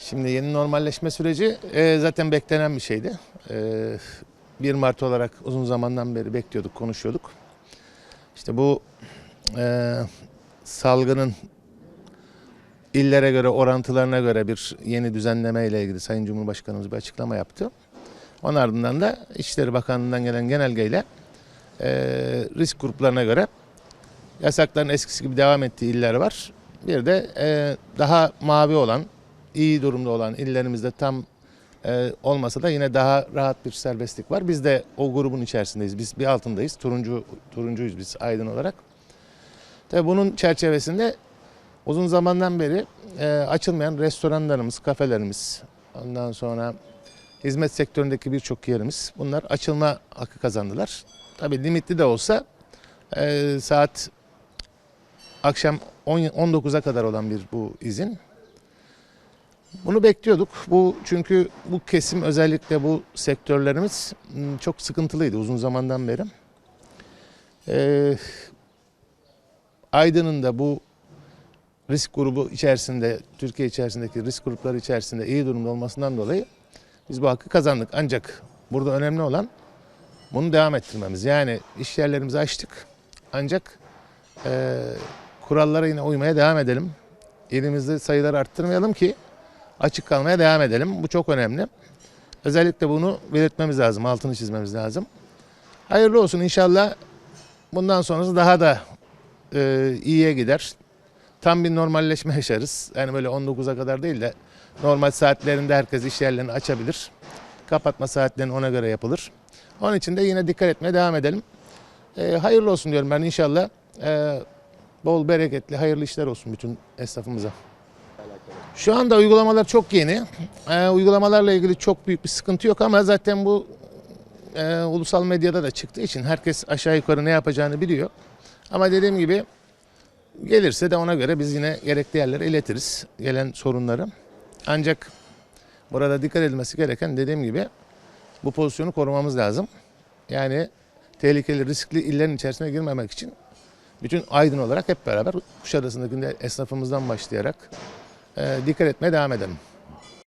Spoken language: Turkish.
Şimdi yeni normalleşme süreci e, zaten beklenen bir şeydi. E, 1 Mart olarak uzun zamandan beri bekliyorduk, konuşuyorduk. İşte bu e, salgının illere göre, orantılarına göre bir yeni düzenleme ile ilgili Sayın Cumhurbaşkanımız bir açıklama yaptı. Onun ardından da İçişleri Bakanlığı'ndan gelen genelgeyle e, risk gruplarına göre yasakların eskisi gibi devam ettiği iller var. Bir de e, daha mavi olan, iyi durumda olan illerimizde tam e, olmasa da yine daha rahat bir serbestlik var. Biz de o grubun içerisindeyiz. Biz bir altındayız. Turuncu turuncuyuz biz Aydın olarak. Tabii bunun çerçevesinde uzun zamandan beri e, açılmayan restoranlarımız, kafelerimiz, ondan sonra hizmet sektöründeki birçok yerimiz bunlar açılma hakkı kazandılar. Tabii limitli de olsa e, saat akşam 10 19'a kadar olan bir bu izin. Bunu bekliyorduk. Bu çünkü bu kesim özellikle bu sektörlerimiz m, çok sıkıntılıydı uzun zamandan beri. Ee, Aydın'ın da bu risk grubu içerisinde, Türkiye içerisindeki risk grupları içerisinde iyi durumda olmasından dolayı biz bu hakkı kazandık. Ancak burada önemli olan bunu devam ettirmemiz. Yani iş yerlerimizi açtık. Ancak e, kurallara yine uymaya devam edelim. Elimizde sayıları arttırmayalım ki açık kalmaya devam edelim. Bu çok önemli. Özellikle bunu belirtmemiz lazım, altını çizmemiz lazım. Hayırlı olsun inşallah bundan sonrası daha da e, iyiye gider. Tam bir normalleşme yaşarız. Yani böyle 19'a kadar değil de normal saatlerinde herkes iş yerlerini açabilir. Kapatma saatlerini ona göre yapılır. Onun için de yine dikkat etmeye devam edelim. E, hayırlı olsun diyorum ben inşallah. E, bol bereketli, hayırlı işler olsun bütün esnafımıza. Şu anda uygulamalar çok yeni. Ee, uygulamalarla ilgili çok büyük bir sıkıntı yok ama zaten bu e, ulusal medyada da çıktığı için herkes aşağı yukarı ne yapacağını biliyor. Ama dediğim gibi gelirse de ona göre biz yine gerekli yerlere iletiriz gelen sorunları. Ancak burada dikkat edilmesi gereken dediğim gibi bu pozisyonu korumamız lazım. Yani tehlikeli, riskli illerin içerisine girmemek için bütün Aydın olarak hep beraber Kuşadası'ndaki esnafımızdan başlayarak dikkat etmeye devam edelim.